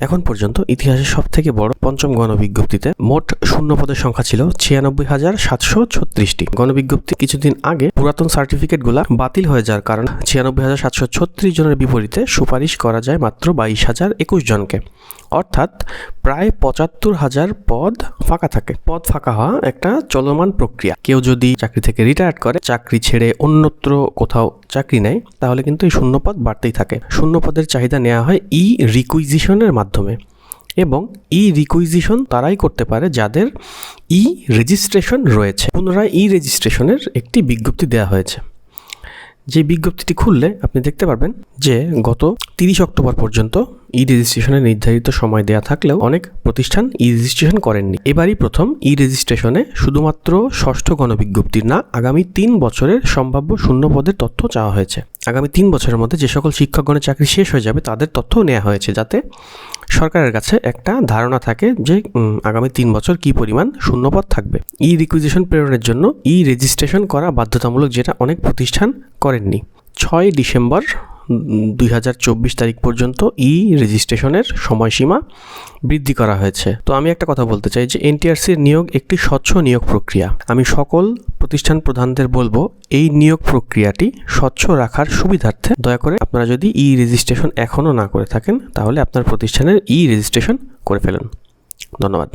এখন পর্যন্ত ইতিহাসের সব থেকে বড় পঞ্চম গণবিজ্ঞপ্তিতে মোট শূন্য পদের সংখ্যা ছিল ছিয়ানব্বই হাজার সাতশো ছত্রিশটি। গণবিজ্ঞপ্তি কিছুদিন আগে পুরাতন সার্টিফিকেটগুলো বাতিল হয়ে যাওয়ার কারণ ছিয়ানব্বই হাজার সাতশো ছত্রিশ জনের বিপরীতে সুপারিশ করা যায় মাত্র বাইশ হাজার একুশ জনকে। অর্থাৎ প্রায় পঁচাত্তর হাজার পদ ফাঁকা থাকে। পদ ফাঁকা হওয়া একটা চলমান প্রক্রিয়া। কেউ যদি চাকরি থেকে রিটায়ার করে, চাকরি ছেড়ে অন্যত্র কোথাও চাকরি নেয়, তাহলে কিন্তু এই শূন্যপদ বাড়তেই থাকে। শূন্যপদের চাহিদা নেওয়া হয় ই রিকুইজিশনের মাধ্যমে এবং ই রিকুইজিশন তারাই করতে পারে যাদের ই রেজিস্ট্রেশন রয়েছে। পুনরায় ই রেজিস্ট্রেশনের একটি বিজ্ঞপ্তি দেওয়া হয়েছে। যে বিজ্ঞপ্তিটি খুললে আপনি দেখতে পারবেন যে গত তিরিশ অক্টোবর পর্যন্ত ই রেজিস্ট্রেশনের নির্ধারিত সময় দেয়া থাকলেও অনেক প্রতিষ্ঠান ই রেজিস্ট্রেশন করেননি। এবারই প্রথম ই রেজিস্ট্রেশনে শুধুমাত্র ষষ্ঠ গণবিজ্ঞপ্তির না, আগামী তিন বছরের সম্ভাব্য শূন্য পদের তথ্য চাওয়া হয়েছে। আগামী তিন বছরের মধ্যে যে সকল শিক্ষকগণের চাকরি শেষ হয়ে যাবে, তাদের তথ্যও নেওয়া হয়েছে যাতে সরকারের কাছে একটা ধারণা থাকে যে আগামী তিন বছর কি পরিমাণ শূন্যপদ থাকবে। ই রিকুইজিশন প্রেরণের জন্য ই রেজিস্ট্রেশন করা বাধ্যতামূলক যেটা অনেক প্রতিষ্ঠান করেননি। ছয় ডিসেম্বর দুই হাজার চব্বিশ তারিখ পর্যন্ত ই রেজিস্ট্রেশনের সময়সীমা বৃদ্ধি করা হয়েছে। তো আমি একটা কথা বলতে চাই যে এনটিআরসির নিয়োগ একটি স্বচ্ছ নিয়োগ প্রক্রিয়া। আমি সকল প্রতিষ্ঠান প্রধানদের বলব, এই নিয়োগ প্রক্রিয়াটি স্বচ্ছ রাখার সুবিধার্থে। দয়া করে আপনারা যদি ই রেজিস্ট্রেশন এখনও না করে থাকেন, তাহলে আপনার প্রতিষ্ঠানের ই রেজিস্ট্রেশন করে ফেলুন। ধন্যবাদ।